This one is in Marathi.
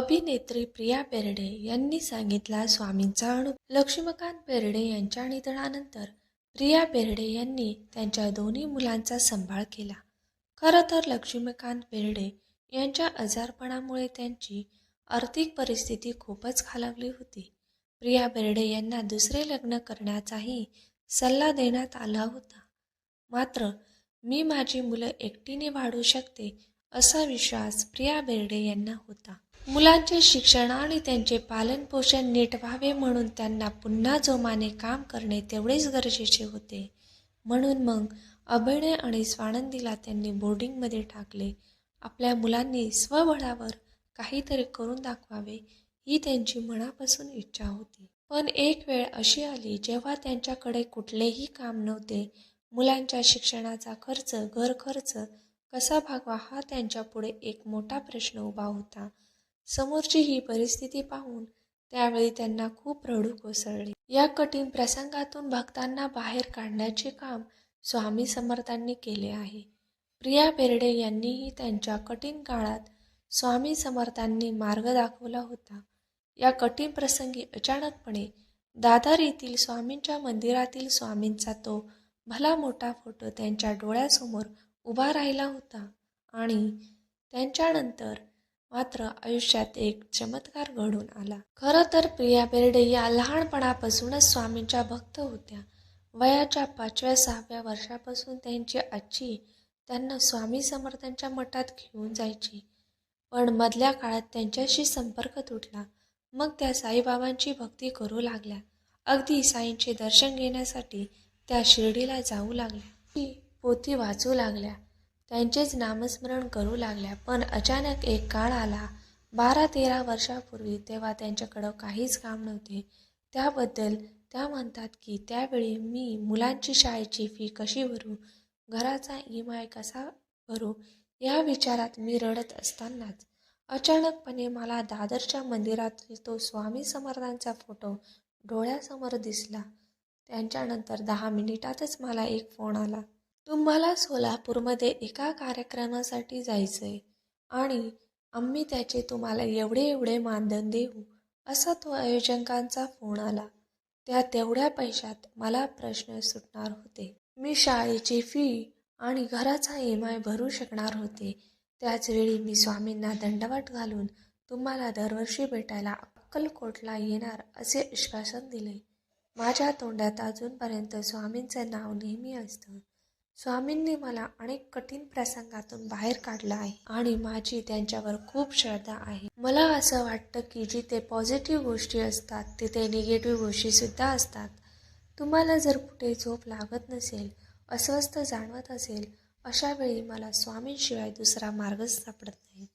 अभिनेत्री प्रिया बेर्डे यांनी सांगितला स्वामींचा अनुभव लक्ष्मीकांत बेर्डे यांच्या निधनानंतर प्रिया बेर्डे यांनी त्यांच्या दोन्ही मुलांचा सांभाळ केला. खरं तर लक्ष्मीकांत बेर्डे यांच्या आजारपणामुळे त्यांची आर्थिक परिस्थिती खूपच खालावली होती. प्रिया बेर्डे यांना दुसरे लग्न करण्याचाही सल्ला देण्यात आला होता. मात्र मी माझी मुलं एकटीने वाढू शकते असा विश्वास प्रिया बेर्डे यांना होता. मुलांचे शिक्षण आणि त्यांचे पालनपोषण नीट व्हावे म्हणून त्यांना पुन्हा जोमाने काम करणे तेवढेच गरजेचे होते. म्हणून मग अभिनय आणि स्वानंदीला त्यांनी बोर्डिंगमध्ये टाकले. आपल्या मुलांनी स्वबळावर काहीतरी करून दाखवावे ही त्यांची मनापासून इच्छा होती. पण एक वेळ अशी आली जेव्हा त्यांच्याकडे कुठलेही काम नव्हते. मुलांच्या शिक्षणाचा खर्च घर खर्च कसा भागवा हा त्यांच्यापुढे एक मोठा प्रश्न उभा होता. समोरची ही परिस्थिती पाहून त्यावेळी त्यांना खूप रडू कोसळले. या कठीण प्रसंगातून भक्तांना बाहेर काढण्याचे काम स्वामी समर्थांनी केले आहे. प्रिया बेर्डे यांनीही त्यांच्या कठीण काळात स्वामी समर्थांनी मार्ग दाखवला होता. या कठीण प्रसंगी अचानकपणे दादर येथील स्वामींच्या मंदिरातील स्वामींचा तो भला मोठा फोटो त्यांच्या डोळ्यासमोर उभा राहिला होता आणि त्यांच्यानंतर मात्र आयुष्यात एक चमत्कार घडून आला. खरं तर प्रिया बेर्डे या लहानपणापासूनच स्वामींच्या भक्त होत्या. वयाच्या पाचव्या सहाव्या वर्षापासून त्यांची आजी त्यांना स्वामी समर्थांच्या मठात घेऊन जायची. पण मधल्या काळात त्यांच्याशी संपर्क तुटला. मग त्या साईबाबांची भक्ती करू लागल्या. अगदी साईंचे दर्शन घेण्यासाठी त्या शिर्डीला जाऊ लागल्या. पोथी वाचू लागल्या. त्यांचेच नामस्मरण करू लागल्या. पण अचानक एक काळ आला. बारा तेरा वर्षापूर्वी तेव्हा त्यांच्याकडं काहीच काम नव्हते. त्याबद्दल त्या म्हणतात की त्यावेळी मी मुलांची शाळेची फी कशी भरू? घराचा ई एम आय कसा भरू? या विचारात मी रडत असतानाच अचानकपणे मला दादरच्या मंदिरातील तो स्वामी समर्थांचा फोटो डोळ्यासमोर दिसला. त्यांच्यानंतर दहा मिनिटातच मला एक फोन आला. तुम्हाला सोलापूरमध्ये एका कार्यक्रमासाठी जायचं आहे आणि आम्ही त्याचे तुम्हाला एवढे एवढे मानधन देऊ असा तो आयोजकांचा फोन आला. त्या तेवढ्या पैशात मला प्रश्न सुटणार होते. मी शाळेची फी आणि घराचा ई एम आय भरू शकणार होते. त्याचवेळी मी स्वामींना दंडवट घालून तुम्हाला दरवर्षी भेटायला अक्कलकोटला येणार असे आश्वासन दिले. माझ्या तोंडात अजूनपर्यंत स्वामींचं नाव नेहमी असतं. स्वामींनी मला अनेक कठीण प्रसंगातून बाहेर काढलं आहे आणि माझी त्यांच्यावर खूप श्रद्धा आहे. मला असं वाटतं की जिथे पॉझिटिव्ह गोष्टी असतात तिथे निगेटिव्ह गोष्टीसुद्धा असतात. तुम्हाला जर कुठे झोप लागत नसेल अस्वस्थ जाणवत असेल अशा वेळी मला स्वामींशिवाय दुसरा मार्गच सापडत नाही.